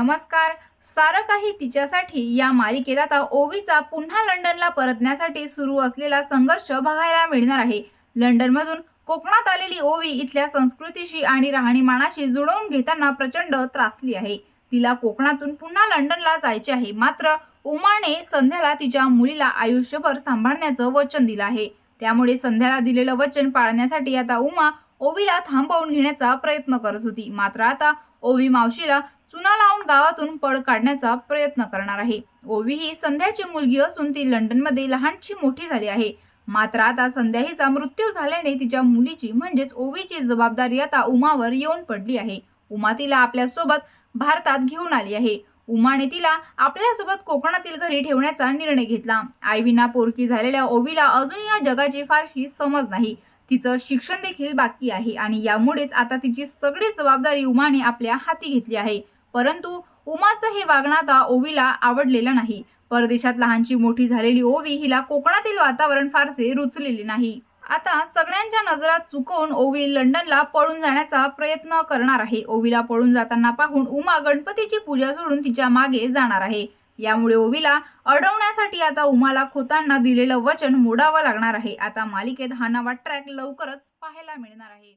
नमस्कार. सारं काही तिच्यासाठी या मालिकेत आता ओवीचा पुन्हा लंडनला परतण्यासाठी सुरू असलेला संघर्ष बघायला मिळणार आहे. लंडनमधून कोकणात आलेली ओवी इथल्या संस्कृतीशी आणि राहणीमानाशी जुळवून घेताना प्रचंड त्रासली आहे. तिला कोकणातून पुन्हा लंडनला जायचे आहे. मात्र उमाने संध्याला तिच्या मुलीला आयुष्यभर सांभाळण्याचं वचन दिलं आहे. त्यामुळे संध्याला दिलेलं वचन पाळण्यासाठी आता उमा ओवीला थांबवून घेण्याचा प्रयत्न करत होती. मात्र आता ओवी मावशीला चुना लावून गावातून पळ काढण्याचा प्रयत्न करणार आहे. ओवी ही संध्याची मुलगी असून ती लंडनमध्ये लहानची मोठी झाली आहे. मात्र आता संध्या हिचा मृत्यू झाल्याने तिच्या मुलीची म्हणजेच ओवीची जबाबदारी आता उमावर येऊन पडली आहे. उमा तिला आपल्यासोबत भारतात घेऊन आली आहे. उमाने तिला आपल्यासोबत कोकणातील घरी ठेवण्याचा निर्णय घेतला. आईविना पोरकी झालेल्या ओवीला अजून या जगाची फारशी समज नाही. तिचं शिक्षण देखील बाकी आहे आणि यामुळेच आता तिची सगळी जबाबदारी उमाने आपल्या हाती घेतली आहे. परंतु उमाचं हे वागणं आता ओवीला आवडलेलं नाही. परदेशात लहानची मोठी झालेली ओवी हिला कोकणातील वातावरण फारसे रुचलेले नाही. आता सगळ्यांच्या नजरा चुकवून ओवी लंडनला पळून जाण्याचा प्रयत्न करणार आहे. ओवीला पळून जाताना पाहून उमा गणपतीची पूजा सोडून तिच्यामागे जाणार आहे. यामुळे ओवीला अडवण्यासाठी आता उमाला खोतांना दिलेलं वचन मोडावं लागणार आहे. आता मालिकेत हा नवा ट्रॅक लवकरच पाहायला मिळणार आहे.